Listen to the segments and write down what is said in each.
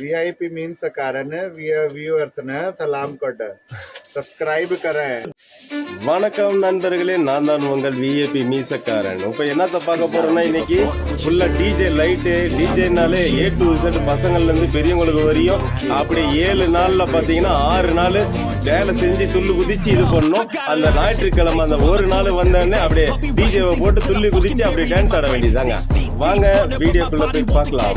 We I P mean से சலாம் கொட்ட சப்ஸ்கிரைப் கரேன் வணக்கம் நண்பர்களே நான் தான் உங்கள் விஏபி மீசக்காரன். இப்போ என்னத்தை பார்க்க போறேன்னா இன்னைக்கு ஃபுல்லா டிஜே லைட்டு டிஜேனாலே ஏ டு இசட் பசங்கள்ல பெரியவங்களுக்கு வரையும் அப்படி ஏழு நாளில் பார்த்தீங்கன்னா ஆறு நாள் வேலை செஞ்சு துள்ளி குதிச்சு இது பண்ணும். அந்த ஞாயிற்றுக்கிழமை அந்த ஒரு நாள் வந்தோடனே அப்படியே டிஜேவை போட்டு துள்ளி குதிச்சு அப்படியே டான்ஸ் ஆட வேண்டியதாங்க வாங்க வீடியோக்குள்ள போய் பார்க்கலாம்.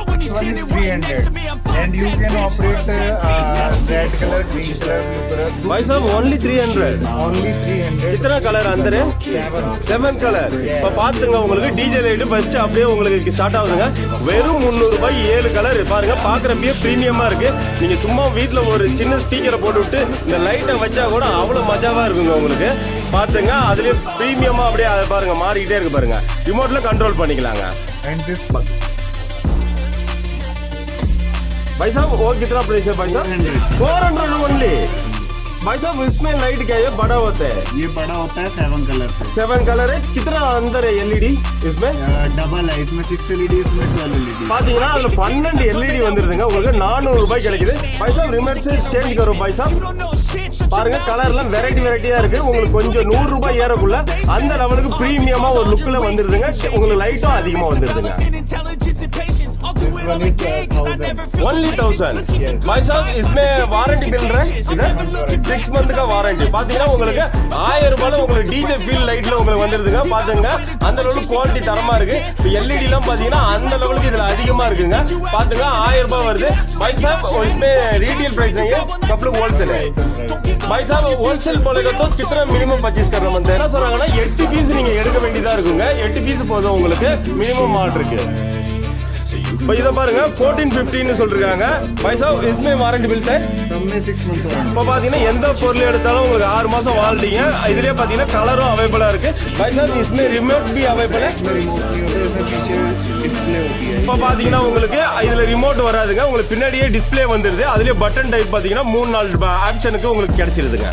one is 300 and you can operate uh, red color, green color, blue color. Why sir only 300? Only 300. இத்தனை கலர் அந்தரு? செவன் கலர் இப்போ பார்த்துங்க உங்களுக்கு டிஜே லைட்டு ஃபர்ஸ்ட் அப்படியே உங்களுக்கு ஸ்டார்ட் ஆகுதுங்க. வெறும் முந்நூறுபாய் ஏழு கலர் பாருங்க பார்க்குறப்பயே ப்ரீமியமாக இருக்கு. நீங்கள் சும்மா வீட்டில் ஒரு சின்ன ஸ்பீக்கரை போட்டுவிட்டு இந்த லைட்டை வச்சா கூட அவ்வளோ மஜாவாக இருக்குங்க உங்களுக்கு. பார்த்துங்க அதுலேயே ப்ரீமியமாக அப்படியே அதை பாருங்க மாறிக்கிட்டே இருக்கு பாருங்க. ரிமோட்டில் கண்ட்ரோல் பண்ணிக்கலாங்க. भाई साहब वो कितना प्राइस है भाई साहब 400. फोर हंड्रेड ओनली भाई साहब इसमें लाइट क्या है बड़ा होता है ये बड़ा होता है सेवन कलर से सेवन कलर है कितना अंदर है एलईडी इसमें डबल है इसमें सिक्स एलईडी इसमें ट्वेल्व एलईडी பாத்தீங்கன்னா அதுல பன்னெண்டு எல்இடி வந்துருதுங்க உங்களுக்கு நானூறு ரூபாய் கிடைக்குது பைசா ரிமோட் சேஞ்ச் கரும் பைசா பாருங்க கலர்லாம் வெரைட்டி வெரைட்டியா இருக்கு உங்களுக்கு கொஞ்சம் நூறு ரூபாய் ஏறக்குள்ள அந்த லெவலுக்கு பிரீமியமா ஒரு லுக்ல வந்துருதுங்க உங்களுக்கு லைட்டும் அதிகமா வந்துருதுங்க ஒன்லி தௌசண்ட் மைசாப் இஸ்மே வாரண்டி பண்ணுறேன் சிக்ஸ் மந்த்துக்காக வாரண்டி பார்த்தீங்கன்னா உங்களுக்கு ஆயிரம் உங்களுக்கு டிஜே ஃபீல் லைட்டில் உங்களுக்கு வந்துருதுங்க பார்த்துங்க அந்த லெவலுக்கு குவாலிட்டி தரமாக இருக்கு. இப்போ பார்த்தீங்கன்னா அந்த லெவலுக்கு இதில் அதிகமாக இருக்குங்க. பார்த்துங்க ஆயிரம் வருது. மைசாப் இஸ்மே ரீட்டெயில் ப்ரைஸ் கப்பலுக்கு ஹோல்சேல் மைசாப் ஹோல்சேல் போலகத்தோ கித்தனை மினிமம் பர்ச்சேஸ் கர நம்ம என்ன சொல்கிறாங்கன்னா எட்டு பீஸ் நீங்கள் எடுக்க வேண்டியதாக இருக்குங்க. எட்டு பீஸ் போதும் உங்களுக்கு மினிமம் ஆர்டருக்கு இப்போ இதை பாருங்க ஃபோர்டீன் ஃபிஃப்டின்னு சொல்லிருக்காங்க. பைசா இஸ்மே வாரண்டி பில் சார் இப்போ பார்த்தீங்கன்னா எந்த பொருள் எடுத்தாலும் உங்களுக்கு ஆறு மாதம் வாழ்றீங்க இதுலேயே பார்த்தீங்கன்னா கலரும் அவைபிளாக இருக்கு. பைசா இஸ்மே ரிமோட் பி அவைபிள் இப்போ பார்த்தீங்கன்னா உங்களுக்கு இதில் ரிமோட் வராதுங்க. உங்களுக்கு பின்னாடியே டிஸ்பிளே வந்துடுது அதுலேயே பட்டன் டைப் பார்த்தீங்கன்னா மூணு நாலு ஆப்ஷனுக்கு உங்களுக்கு கிடைச்சிருதுங்க.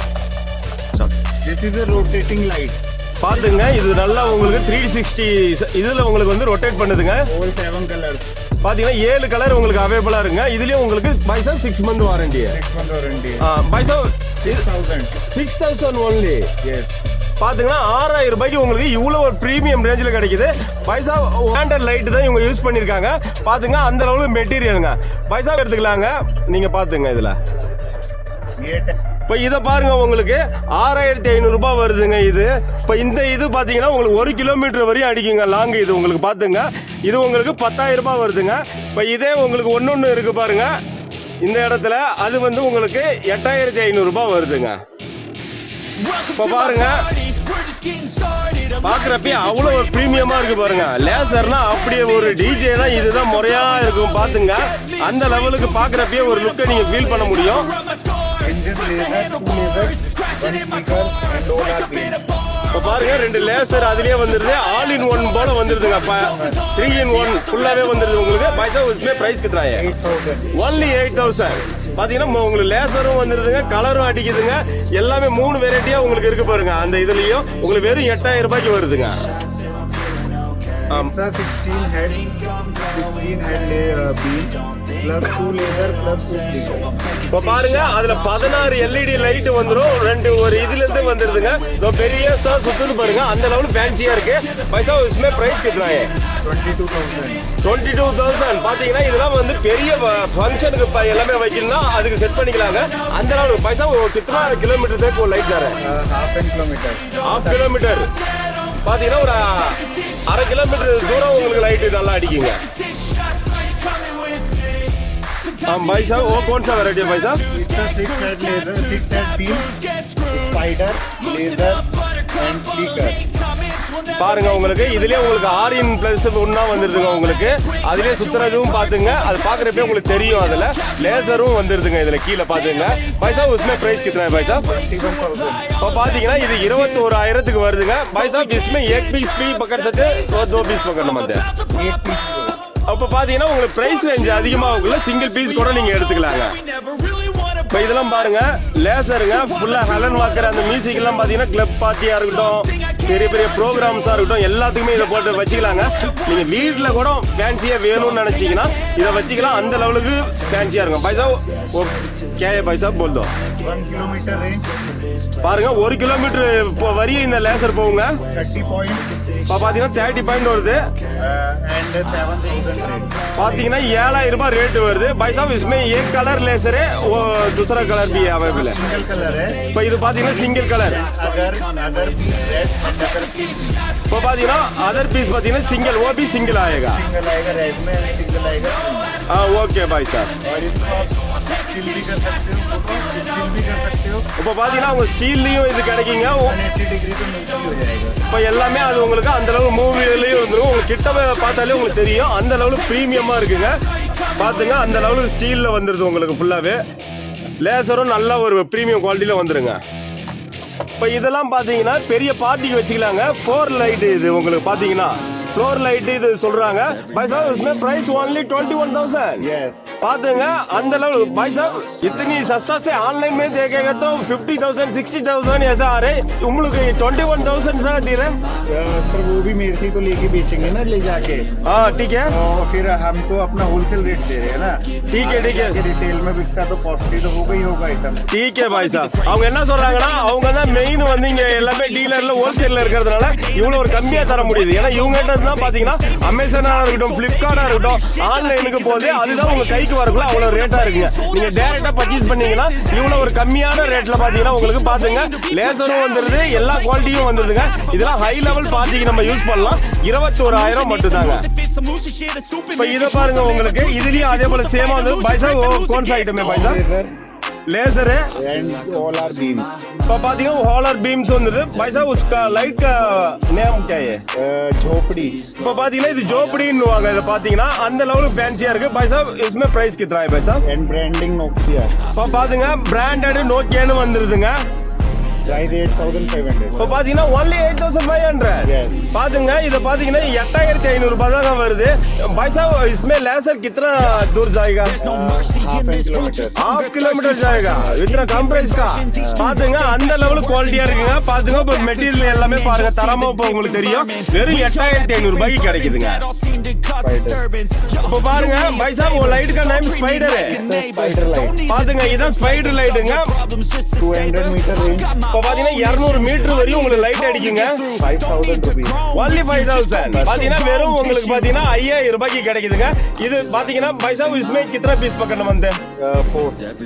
திஸ் இஸ் ரொட்டேட்டிங் லைட் பார்த்துங்க இது நல்லா உங்களுக்கு த்ரீ சிக்ஸ்டி இதில் உங்களுக்கு வந்து ரொட்டேட் பண்ணுதுங்க. பாத்தீங்கன்னா ஏழு கலர் உங்களுக்கு அவைபிளா இருக்குங்க. இதுலயும் உங்களுக்கு பைசா சிக்ஸ் மந்த் வாரண்டி warranty. பைசா சிக்ஸ் தௌசண்ட் ஒன்லி பாத்தீங்கன்னா ஆறாயிரம் ரூபாய்க்கு உங்களுக்கு இவ்வளவு ஒரு பிரீமியம் ரேஞ்சில் கிடைக்குது. பைசா ஹேண்டல் லைட் தான் இவங்க யூஸ் பண்ணிருக்காங்க. பாத்துங்க அந்த அளவுக்கு மெட்டீரியலுங்க பைசா எடுத்துக்கலாங்க. நீங்க பாத்துங்க இதுல. இப்போ இதை பாருங்க உங்களுக்கு. ஆறாயிரத்தி ஐநூறுரூபா வருதுங்க இது. இப்போ இந்த இது பார்த்தீங்கன்னா உங்களுக்கு ஒரு கிலோமீட்டர் வரையும் அடிக்குங்க. லாங் இது உங்களுக்கு பார்த்துங்க இது உங்களுக்கு பத்தாயிரரூபா வருதுங்க. இப்போ இதே உங்களுக்கு ஒன்று ஒன்று இருக்குது பாருங்க. இந்த இடத்துல அது வந்து உங்களுக்கு எட்டாயிரத்தி ஐநூறுரூபா வருதுங்க. இப்போ பாருங்க. பாக்குறப்ப அவ்வளோ ஒரு ப்ரீமியமாக இருக்கு பாருங்க. லேசர்னா அப்படியே ஒரு டிஜேனா இதுதான் முறையா இருக்கும் பார்த்துங்க அந்த லெவலுக்கு பாக்குறப்பயே ஒரு லுக்கை நீங்கள் ஃபீல் பண்ண முடியும். In this laser two lasers one speaker and all are green இப்போ பாருங்க ரெண்டு லேசர் அதுலயே வந்துருது. ஆல் இன் ஒன் போல வந்துருதுங்க. த்ரீ இன் ஒன் ஃபுல்லாவே வந்துருது உங்களுக்கு. பைசா உஸ்மே பிரைஸ் கிட்டுறாங்க. ஒன்லி எயிட் தௌசண்ட் பாத்தீங்கன்னா உங்களுக்கு லேசரும் வந்துருதுங்க கலரும் அடிக்குதுங்க. எல்லாமே மூணு வெரைட்டியா உங்களுக்கு இருக்கு பாருங்க. அந்த இதுலயும் உங்களுக்கு வெறும் எட்டாயிரம் ரூபாய்க்கு வருதுங்க. ஆம். the 16 head 16 இப்போ பாருங்க அதுல பதினாறு எல்இடி லைட் வந்துடும் ரெண்டு ஒரு இதுல இருந்து வந்துருதுங்க. இதோ பெரிய சா சுத்துது பாருங்க. அந்த லெவல் ஃபேன்சியா இருக்கு. பைசா உஸ்மே பிரைஸ் கிட்டுறாங்க 22000 டுவெண்ட்டி டூ தௌசண்ட் பார்த்தீங்கன்னா இதெல்லாம் வந்து பெரிய ஃபங்க்ஷனுக்கு எல்லாமே வைக்கணும்னா அதுக்கு செட் பண்ணிக்கலாங்க. அந்த அளவு பைசா கித்தனா கிலோமீட்டர் தேக்கு ஒரு லைட் தரேன் uh, half ஹாஃப் கிலோமீட்டர் பாத்தீங்கன்னா ஒரு அரை கிலோமீட்டர் தூரம் உங்களுக்கு லைட்டு நல்லா அடிக்குங்க. हाँ भाई साहब वो कौन सा वेराइटी है भाई साहब It's a six head laser, six head beam, spider, laser, and flicker. பாருங்க உங்களுக்கு இதுலயே உங்களுக்கு ஆரியன் பிளஸ் ஒன்னா வந்துருதுங்க உங்களுக்கு அதுலயே சுத்துறதும் பாத்துங்க அது பாக்குறப்பே உங்களுக்கு தெரியும் அதுல லேசரும் வந்துருதுங்க இதுல கீழே பாத்துங்க பைசா உஸ்மே பிரைஸ் कितना है भाई साहब 21,000. இப்போ பாத்தீங்கன்னா இது இருபத்தி ஓராயிரத்துக்கு வருதுங்க भाई साहब इसमें एक पीस भी पकड़ सकते हैं और दो पीस पकड़ना मत है Eight piece. அப்போ பாத்தீங்கன்னா உங்களுக்கு பிரைஸ் ரேஞ்ச் அதிகமாகக்குள்ள சிங்கிள் பீஸ் கூட நீங்க எடுத்துக்கலாங்க. இப்போ இதெல்லாம் பாருங்க லேசருங்க ஃபுல்லா ஹலன் வாக்கர் அந்த மியூசிக் எல்லாம் பாத்தீங்கன்னா கிளப் பார்ட்டியா இருக்கட்டும் பெரிய பெரிய ப்ரோக்ராம்ஸா இருக்கட்டும் எல்லாத்துக்குமே இதை போட்டு வச்சுக்கலாங்க. நீங்க வீட்டில் கூட ஃபேன்சியா வேணும்னு நினைச்சீங்கன்னா இதை வச்சுக்கலாம். அந்த லெவலுக்கு ஃபேன்சியா இருக்கும். பைசா கே பைசா போல்தோ One kilometer பாருங்க ஒரு கிலோமீட்டர் இப்போ வரையும் இந்த லேசர் போகுங்க 30 point, இப்போ பாத்தீங்கன்னா தேர்ட்டி பாயிண்ட் வருது uh, and 7,000 range. பாத்தீங்கன்னா ஏழாயிரம் ரூபாய் ரேட் வருது भाई साहब इसमें एक कलर लेसर है वो दूसरा कलर भी अवेलेबल है Single color है. இப்போ இது பாத்தீங்கன்னா சிங்கிள் கலர் अगर अगर piece red and अगर piece இப்போ பாத்தீங்கன்னா அதர் பீஸ் பாத்தீங்கன்னா சிங்கிள் वो भी सिंगल आएगा single आएगा red में and single आएगा green में. हाँ ओके भाई साहब இப்போ பார்த்தீங்கன்னா உங்கள் ஸ்டீல்லையும் இது கிடைக்குங்க. இப்போ எல்லாமே அது உங்களுக்கு அந்த அளவு மூவிலையும் வந்துடும் உங்களுக்கு கிட்ட பார்த்தாலே உங்களுக்கு தெரியும். அந்த அளவுக்கு ப்ரீமியமாக இருக்குங்க. பார்த்துங்க அந்த அளவுக்கு ஸ்டீலில் வந்துடுது உங்களுக்கு ஃபுல்லாகவே லேசரும் நல்ல ஒரு ப்ரீமியம் குவாலிட்டியில் வந்துடுங்க இப்போ இதெல்லாம் பார்த்தீங்கன்னா பெரிய பார்ட்டிக்கு வச்சுக்கலாங்க. ஃபோர் லைட்டு இது உங்களுக்கு பார்த்தீங்கன்னா ஃப்ளோர் லைட்டு இது சொல்கிறாங்க by sir price only twenty one thousand S yes பாத்துங்க அந்த லெவல் भाई साहब इतनी सस्ता से ऑनलाइन में देखेगा तो 50000 60000 ऐसा आ रहे உங்களுக்கு 21000 सर दे रहे हैं सर वो भी मेरे से ही तो लेके बेचेंगे ना ले जाके हाँ ठीक है और फिर हम तो अपना होलसेल रेट दे रहे हैं ना ठीक है, ठीक है। रिटेल में बिकता तो कॉस्टली तो होगा ही होगा आइटम ठीक है भाई साहब அவங்க என்ன சொல்றாங்கன்னா அவங்க தான் மெயின் வந்து இங்க எல்லாமே டீலர்ல ஹோல்சேல்ல இருக்கிறதுனால இவ்வளவு ஒரு கம்மியா தர முடியுது ஏன்னா இவங்க கிட்ட தான் பாத்தீங்கன்னா அமேசானா இருக்கட்டும் பிளிப்கார்ட்டா இருக்கட்டும் ஆன்லைனுக்கு போது அதுதான் உங்க ஒயிட் வரக்குள்ள அவ்வளோ ரேட்டாக இருக்குங்க. நீங்கள் டேரெக்டாக பர்ச்சேஸ் பண்ணீங்கன்னா இவ்வளோ ஒரு கம்மியான ரேட்டில் பார்த்தீங்கன்னா உங்களுக்கு பார்த்துங்க லேசரும் வந்துருது எல்லா குவாலிட்டியும் வந்துருதுங்க. இதெல்லாம் ஹை லெவல் பார்ட்டிக்கு நம்ம யூஸ் பண்ணலாம். இருபத்தோராயிரம் மட்டும் தாங்க இப்போ இதை பாருங்க உங்களுக்கு. இதுலேயும் அதே போல் சேமாக பைசா கோன்ஸ் ஐட்டமே பைசா. laser and all are beam இப்போ பாத்தீங்கன்னா ஹாலர் பீம்ஸ் வந்துது பைசா உஸ்கா லைட் நேம் क्या है झोपड़ी இப்போ பாத்தீங்கன்னா இது ஜோப்படின்னு இதை பாத்தீங்கன்னா அந்த லெவலுக்கு ஃபேன்சியா இருக்கு பைசா इसमें பிரைஸ் कितना है பைசா एंड ब्रांडिंग नोकिया இப்போ பாத்துங்க பிராண்டட் நோக்கியான்னு வந்துருதுங்க இப்போ பாத்தீங்கன்னா only eight thousand five hundred Yes. பாத்துங்க இதை பாத்தீங்கன்னா எட்டாயிரத்தி ஐநூறு ரூபாய் தாங்க வருது பைசா इसमें लेसर कितना दूर जाएगा half an kilometre half kilometre जाएगा इतना कम प्राइस का பாத்துங்க அந்த லெவல் குவாலிட்டியா இருக்குங்க பாத்துங்க இப்போ மெட்டீரியல் எல்லாமே பாருங்க தரமா இப்போ உங்களுக்கு தெரியும் வெறும் எட்டாயிரத்தி ஐநூறு ரூபாய்க்கு கிடைக்குதுங்க இப்போ பாருங்க பைசா உங்க லைட் का நேம் ஸ்பைடர் स्पाइडर लाइट பாத்துங்க இதான் ஸ்பைடர் லைட்டுங்க பாத்தீங்கன்னா இருநூறு மீட்டர் வரையும் உங்களுக்கு லைட் அடிக்குங்க. ஒன்லி ஃபைவ் தௌசண்ட் பாத்தீங்கன்னா வெறும் உங்களுக்கு பாத்தீங்கன்னா ஐயாயிரம் ரூபாய்க்கு கிடைக்குதுங்க. இது பாத்தீங்கன்னா பைசா விஸ்மே கித்தனை பீஸ் பக்கம் வந்து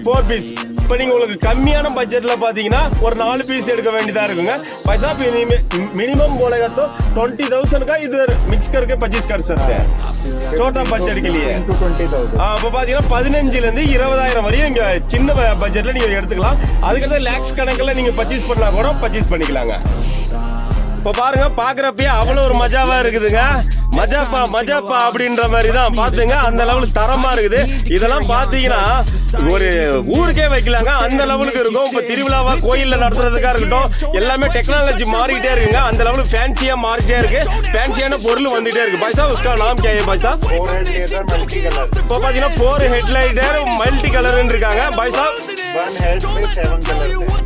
ஃபோர் பீஸ் இப்போ நீங்க உங்களுக்கு கம்மியான பட்ஜெட்ல பாத்தீங்கன்னா ஒரு நாலு பீஸ் எடுக்க வேண்டியதா இருக்குங்க पैसा मिनिमम बोलेगा तो ट्वेंटी थाउजेंड का इधर मिक्स करके पच्चीस कर सकते हैं छोटा बजट के लिए टू ट्वेंटी थाउजेंड ஆ, இப்போ பாத்தீங்கன்னா பதினஞ்சுல இருந்து இருபதாயிரம் வரையும் இங்க சின்ன ப- பட்ஜெட்ல நீங்க எடுத்துக்கலாம் அதுக்கடுத்து லேக்ஸ் கணக்குல நீங்க பர்ச்சேஸ் பண்ணா கூட பர்ச்சேஸ் பண்ணிக்கலாங்க இப்போ பாருங்க பார்க்குறப்பயே அவ்வளோ ஒரு மஜாவாக இருக்குதுங்க. மஜாப்பா மஜாப்பா அப்படின்ற மாதிரி தான் பார்த்துங்க. அந்த லெவலுக்கு தரமாக இருக்குது. இதெல்லாம் பார்த்தீங்கன்னா ஒரு ஊருக்கே வைக்கலாங்க. அந்த லெவலுக்கு இருக்கும். இப்போ திருவிழாவாக கோயிலில் நடத்துறதுக்காக இருக்கட்டும் எல்லாமே டெக்னாலஜி மாறிக்கிட்டே இருக்குங்க. அந்த லெவலுக்கு ஃபேன்சியாக மாறிட்டே இருக்கு. ஃபேன்சியான பொருள் வந்துட்டே இருக்கு. பைசா உஸ்கா நாம் கே பைசா இப்போ பார்த்தீங்கன்னா ஃபோர் ஹெட்லைட்டர் மல்டி கலர்னு இருக்காங்க. பைசா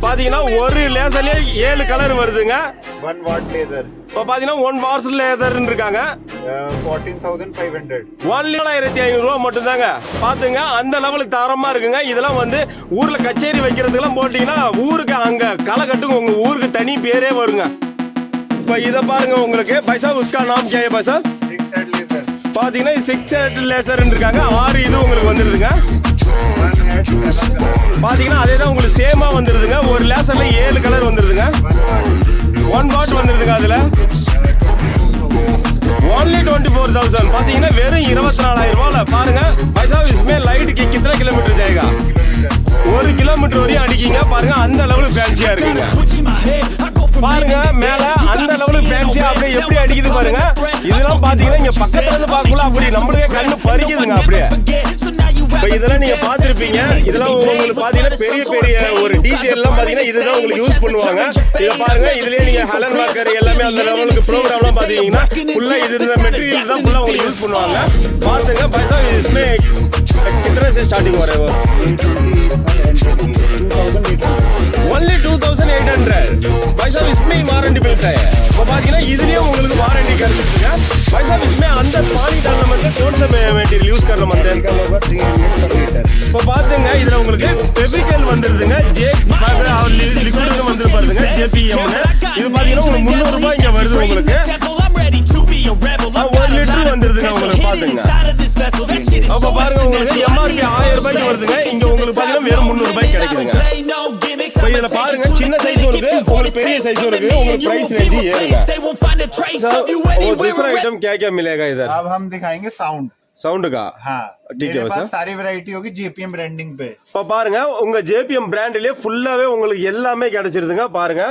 பாத்தீங்கன்னா ஒரு லேசர்லயே ஏழு கலர் வருதுங்க. ஒன் வாட் லேசர் இப்போ பாத்தீங்கன்னா ஒன் வாட்ஸ் லேசர்னு இருக்காங்க. Fourteen thousand five hundred one ஏழாயிரத்தி ஐநூறுரூவா மட்டும்தாங்க. பார்த்துங்க அந்த லெவலுக்கு தரமாக இருக்குங்க. இதெல்லாம் வந்து ஊரில் கச்சேரி வைக்கிறதுக்கெல்லாம் போட்டிங்கன்னா ஊருக்கு அங்கே களை கட்டுங்க. உங்கள் ஊருக்கு தனி பேரே வருங்க. இப்போ இதை பாருங்க உங்களுக்கு. பைசா உஸ்கா நாம் ஜெய பைசா? பார்த்தீங்கன்னா சிக்ஸ் ஹெட் லேசர்னு இருக்காங்க. ஆறு இது உங்களுக்கு வந்துடுதுங்க பார்த்தீங்கன்னா அதே தான் உங்களுக்கு சேமாக வந்துடுதுங்க ஒரு லேசரில் ஏழு கலர் வந்துடுதுங்க ஒன் பாட் வந்துடுதுங்க அதில். ஒன்லி டுவெண்ட்டி ஃபோர் தௌசண்ட் பார்த்தீங்கன்னா வெறும் இருபத்தி நாலாயிரம் ரூபாயில் பாருங்கள் பைசாப் இஸ்மே லைட்டுக்கு கித்தனை கிலோமீட்டர் ஜெயகா? ஒரு கிலோமீட்டர் வரையும் அடிக்கிங்க. பாருங்க அந்த அளவுக்கு ஃபேன்சியா இருக்குங்க. பாருங்க மேல அந்த அளவுக்கு ஃபேன்சியா அப்படியே எப்படி அடிக்குது பாருங்க. இதெல்லாம் பாத்தீங்கன்னா இங்க பக்கத்துல இருந்து பார்க்கல அப்படி நம்மளுக்கே கண்ணு பறிக்குதுங்க அப்படியே. இப்போ இதெல்லாம் நீங்க பார்த்துருப்பீங்க. இதெல்லாம் உங்களுக்கு பார்த்தீங்கன்னா பெரிய பெரிய ஒரு டீட்டெயில்லாம் பார்த்தீங்கன்னா இதுதான் உங்களுக்கு யூஸ் பண்ணுவாங்க. இதை பாருங்க இதுலயே நீங்க ஹலன் வாக்கர் எல்லாமே அந்த லெவலுக்கு ப்ரோக்ராம்லாம் பார்த்தீங்கன்னா ஃபுல்லாக இது இந்த மெட்டீரியல் தான் ஃபுல்லாக உங்களுக்கு யூஸ் பண்ணுவாங்க. பார்த்துங்க பட் தான் இதுமே கிட்டன ஸ்டார்டிங் வர two only two thousand eight hundred பைசா விஸ்மே வாரண்டி பில் டயர் இப்போ பார்த்தீங்கன்னா இதுலேயும் உங்களுக்கு வாரண்டி கிடைச்சிருக்குங்க பைசா விஸ்மே அந்த பாலி தரல மட்டும் கோட்ஸ மெட்டீரியல் யூஸ் கர்ற மட்டும் இப்போ பார்த்துங்க இதில் உங்களுக்கு பெபிகல் வந்துருதுங்க. ஜே லிக்விட் வந்து பாருங்க ஜேபிஎம் இது பார்த்தீங்கன்னா உங்களுக்கு முந்நூறு ரூபாய் இங்கே வருது உங்களுக்கு. ஒரு லிட்டர் வந்துருதுங்க உங்களுக்கு பாத்துங்க அப்ப பாருங்க உங்களுக்கு எம்ஆர்பி ஆயிரம் ரூபாய்க்கு வருதுங்க. இங்க உங்களுக்கு பாத்தீங்கன்னா வெறும் முந்நூறு ரூபாய்க்கு கிடைக்குதுங்க. இதுல பாருங்க சின்ன சைஸ் இருக்கு உங்களுக்கு பெரிய சைஸ் இருக்கு உங்களுக்கு பிரைஸ் ரேஞ்ச் ஏறுங்க वो दूसरा आइटम क्या क्या मिलेगा इधर अब हम दिखाएंगे साउंड साउंड का हाँ ठीक है मेरे बस, पास सारी वैरायटी होगी जेपीएम ब्रांडिंग पे இப்போ பாருங்க உங்க ஜேபிஎம் பிராண்ட்லயே ஃபுல்லாவே உங்களுக்கு எல்லாமே கிடைச்சிருதுங்க பாருங்க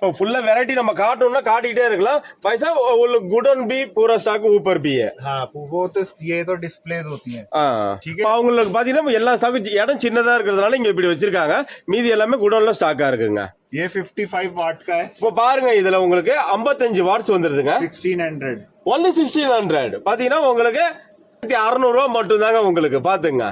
இப்போ ஃபுல்லா வெரைட்டி நம்ம காட்டணும்னா காட்டிக்கிட்டே இருக்கலாம் பைசா உங்களுக்கு குடன் பி பூரா ஸ்டாக் ஊப்பர் பி हाँ वो तो ये तो डिस्प्लेज होती हैं ஆ ठीक है। இப்போ அவங்களுக்கு பாத்தீங்கன்னா எல்லா ஸ்டாக்கும் இடம் சின்னதா இருக்கிறதுனால இங்க இப்படி வச்சிருக்காங்க மீதி எல்லாமே குடோன்ல ஸ்டாக்கா இருக்குங்க ये 55 वाट का है இப்போ பாருங்க இதுல உங்களுக்கு 55 வாட்ஸ் வந்துருதுங்க 1600 ஒன்லி சிக்ஸ்டீன் ஹண்ட்ரட் பாத்தீங்கன்னா உங்களுக்கு அறுநூறு ரூபா மட்டும் தாங்க உங்களுக்கு பாத்துங்க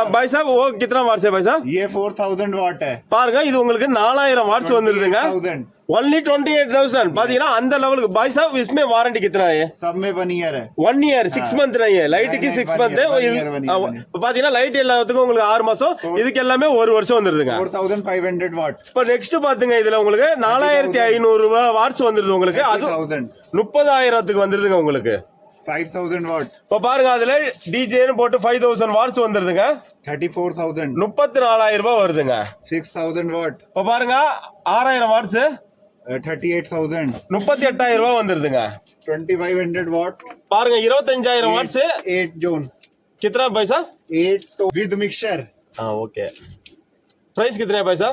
பாய் சாப் ஓ கித்தனா வாட்ஸ் பாய் சாப் ये 4000 वाट है பாருங்க இது உங்களுக்கு நாலாயிரம் watts வந்துருதுங்க 1000 only twenty eight thousand பாத்தீங்கன்னா அந்த லெவலுக்கு பாய் சாப் इसमें वारंटी कितना है सब में वन ईयर है ஒன் இயர் சிக்ஸ் மந்த் नहीं है லைட்டுக்கு नहीं, six one month year, one year, one year, one year. இப்போ பாத்தீங்கன்னா லைட் எல்லாத்துக்கும் உங்களுக்கு ஆறு மாசம் இதுக்கு எல்லாமே ஒரு வருஷம் வந்துருதுங்க 4500 वाट இப்போ நெக்ஸ்ட் பாத்துங்க இதுல உங்களுக்கு நாலாயிரத்தி ஐநூறு ரூபாய் வாட்ஸ் வந்துருது உங்களுக்கு அது 3000 முப்பதாயிரத்துக்கு வந்துருதுங்க உங்களுக்கு 5000 वाट இப்போ பாருங்க அதுல டிஜேன்னு போட்டு ஃபைவ் தௌசண்ட் வாட்ஸ் வந்துருதுங்க 34000 முப்பத்தி நாலாயிரம் ரூபாய் வருதுங்க 6000 वाट இப்போ பாருங்க ஆறாயிரம் வாட்ஸ் uh, 38000 முப்பத்தி எட்டாயிரம் ரூபாய் வந்துருதுங்க 2500 watt பாருங்க இருபத்தஞ்சாயிரம் வாட்ஸ் 8 zone कितना पैसा 8 to with mixture हाँ ओके प्राइस कितने है पैसा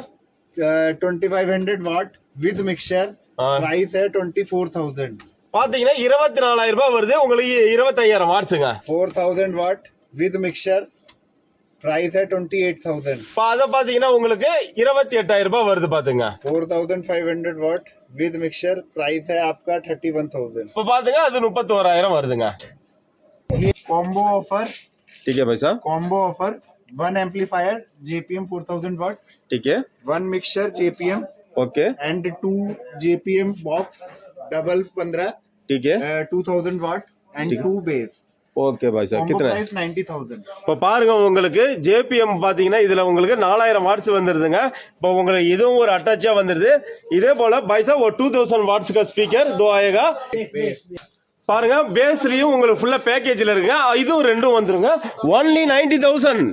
uh, 2500 watt with mixture हाँ। price है 24000 பாத்தீங்கன்னா இருபத்தி நாலாயிரம் ரூபாய் வருது உங்களுக்கு இருபத்தையாயிரம் வாட்ஸுங்க 4000 watt with mixture price है 28000 இப்போ அதை பாத்தீங்கன்னா உங்களுக்கு இருபத்தி எட்டாயிரம் ரூபாய் வருது பாத்துங்க 4500 watt with mixture price है आपका 31000 இப்போ பாத்துங்க அது முப்பத்தோராயிரம் வருதுங்க ये combo offer ठीक है भाई साहब combo offer one amplifier JPM 4000 watt ठीक है one mixture JPM okay and two JPM box double 15 ठीक है uh, 2000 watt and ठीक है। two bass ஓகே பாய் சார் combo कितना price 90000 இப்போ பாருங்க உங்களுக்கு ஜேபிஎம் பாத்தீங்கன்னா இதுல உங்களுக்கு நாலாயிரம் வாட்ஸ் வந்துருதுங்க இப்போ உங்களுக்கு இதுவும் ஒரு அட்டாச்சா வந்துருது இதே போல பைசா ஒரு டூ தௌசண்ட் வாட்ஸ் का ஸ்பீக்கர் दो आएगा பாருங்க பேஸ்லயும் உங்களுக்கு ஃபுல்லா பேக்கேஜ்ல இருக்குங்க இதுவும் ரெண்டும் வந்துருங்க only ninety thousand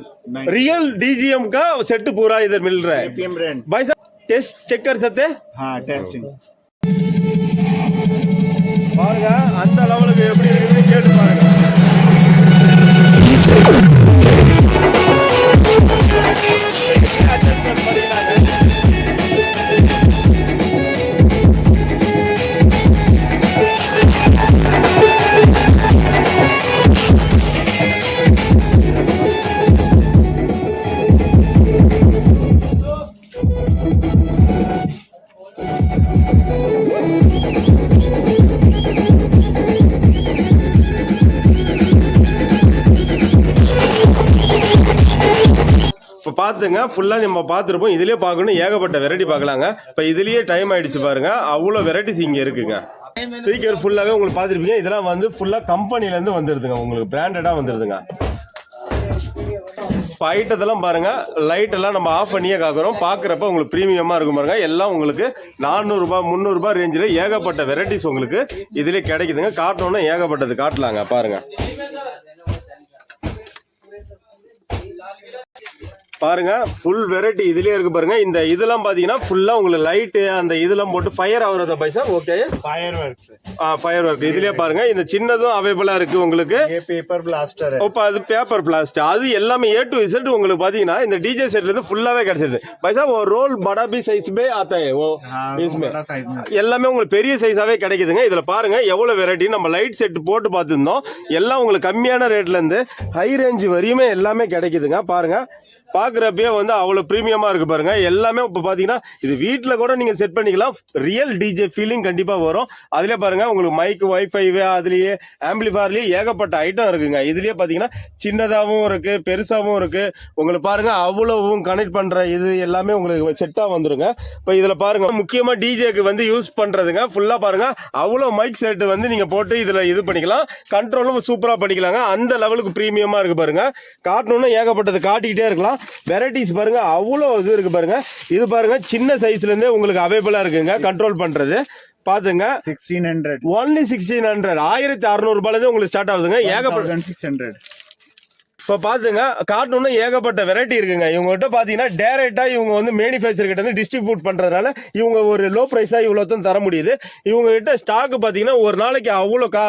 real DGM का सेट पूरा इधर मिल रहा है JPM brand भाई साहब टेस्ट चेक कर सकते हैं हाँ टेस्टिंग பாருங்க அந்த லெவலுக்கு எப்படி இருக்குன்னு கேட்டு பாருங்க பார்த்துங்க. ஃபுல்லாக நம்ம பார்த்துருப்போம். இதுலேயே பார்க்கணும். ஏகப்பட்ட வெரைட்டி பார்க்கலாங்க. இப்போ இதுலேயே டைம் ஆகிடுச்சு பாருங்க. அவ்வளோ வெரைட்டிஸ் இங்கே இருக்குங்க. ஸ்பீக்கர் ஃபுல்லாகவே உங்களுக்கு பார்த்துருப்பீங்க. இதெல்லாம் வந்து ஃபுல்லாக கம்பெனிலேருந்து வந்துடுதுங்க உங்களுக்கு பிராண்டடாக வந்துடுதுங்க இப்போ ஐட்டத்தெல்லாம் பாருங்க. லைட் எல்லாம் நம்ம ஆஃப் பண்ணியே காக்குறோம். பார்க்குறப்ப உங்களுக்கு ப்ரீமியமாக இருக்கும் பாருங்க. எல்லாம் உங்களுக்கு நானூறுரூபா முந்நூறுரூபா ரேஞ்சில் ஏகப்பட்ட வெரைட்டிஸ் உங்களுக்கு இதுலேயே கிடைக்குதுங்க. காட்டணும்னா ஏகப்பட்டது காட்டலாங்க. பாருங்க. பாருங்கள் ஃபுல் வெரைட்டி இதுலேயே இருக்குது பாருங்கள் இந்த இதெல்லாம் பார்த்தீங்கன்னா ஃபுல்லாக உங்களுக்கு லைட்டு அந்த இதெல்லாம் போட்டு ஃபயர் ஆகுறத பைசா ஓகே ஃபயர் ஒர்க் ஆ ஃபயர் ஒர்க் இதுலேயே பாருங்கள் இந்த சின்னதும் அவைபிளாக இருக்குது உங்களுக்கு. பேப்பர் பிளாஸ்டர் இப்போ அது பேப்பர் பிளாஸ்டர் அது எல்லாமே ஏ டு இசட் உங்களுக்கு பார்த்தீங்கன்னா இந்த டிஜே செட்லேருந்து ஃபுல்லாகவே கிடச்சிருது. பைசா ஒரு ரோல் படாபி சைஸ் பே ஆத்தா ஓ பீஸ்மே எல்லாமே உங்களுக்கு பெரிய சைஸாகவே கிடைக்குதுங்க. இதில் பாருங்கள் எவ்வளோ வெரைட்டி நம்ம லைட் செட் போட்டு பார்த்துருந்தோம். எல்லாம் உங்களுக்கு கம்மியான ரேட்லேருந்து ஹை ரேஞ்ச் வரையுமே எல்லாமே கிடைக்குதுங்க. பாருங்கள் பார்க்குறப்பயே வந்து அவ்வளோ ப்ரீமியமாக இருக்குது பாருங்கள் எல்லாமே இப்போ பார்த்தீங்கன்னா இது வீட்டில் கூட நீங்கள் செட் பண்ணிக்கலாம். ரியல் டிஜே ஃபீலிங் கண்டிப்பாக வரும். அதிலே பாருங்கள் உங்களுக்கு மைக் ஒய்ஃபைவே அதுலேயே ஆம்பிளிஃபயர்லேயே ஏகப்பட்ட ஐட்டம் இருக்குங்க. இதுலேயே பார்த்தீங்கன்னா சின்னதாகவும் இருக்குது பெருசாகவும் இருக்குது உங்களுக்கு பாருங்கள் அவ்வளவும் கனெக்ட் பண்ணுற இது எல்லாமே உங்களுக்கு செட்டாக வந்துருங்க. இப்போ இதில் பாருங்கள் முக்கியமாக டிஜேக்கு வந்து யூஸ் பண்ணுறதுங்க ஃபுல்லாக பாருங்கள் அவ்வளோ மைக் செட்டு வந்து நீங்கள் போட்டு இதில் இது பண்ணிக்கலாம். கண்ட்ரோலும் சூப்பராக பண்ணிக்கலாங்க. அந்த லெவலுக்கு ப்ரீமியமாக இருக்குது பாருங்க. காட்டணும்னா ஏகப்பட்டது காட்டிக்கிட்டே இருக்கலாம். வெரைட்டிஸ் பாருங்க அவ்வளோ இது இருக்கு பாருங்க. இது பாருங்க சின்ன சைஸ்ல இருந்தே உங்களுக்கு அவைபிளாக இருக்குங்க. கண்ட்ரோல் பண்றது. பாத்துங்க. Sixteen hundred only sixteen hundred ஆயிரத்தி அறுநூறுபால இருந்து உங்களுக்கு ஸ்டார்ட் ஆகுதுங்க. ஏகப்பட்ட சிக்ஸ் ஹண்ட்ரட் இப்போ பார்த்துங்க கார்ட்டூன் ஏகப்பட்ட வெரைட்டி இருக்குங்க. இவங்க கிட்ட பார்த்தீங்கன்னா டேரெக்டாக இவங்க வந்து மேனுஃபேக்சர் கிட்ட வந்து டிஸ்ட்ரிபியூட் பண்ணுறதுனால இவங்க ஒரு லோ ப்ரைஸாக இவ்வளோத்தும் தர முடியுது. இவங்ககிட்ட ஸ்டாக்கு பார்த்தீங்கன்னா ஒரு நாளைக்கு அவ்வளோ கா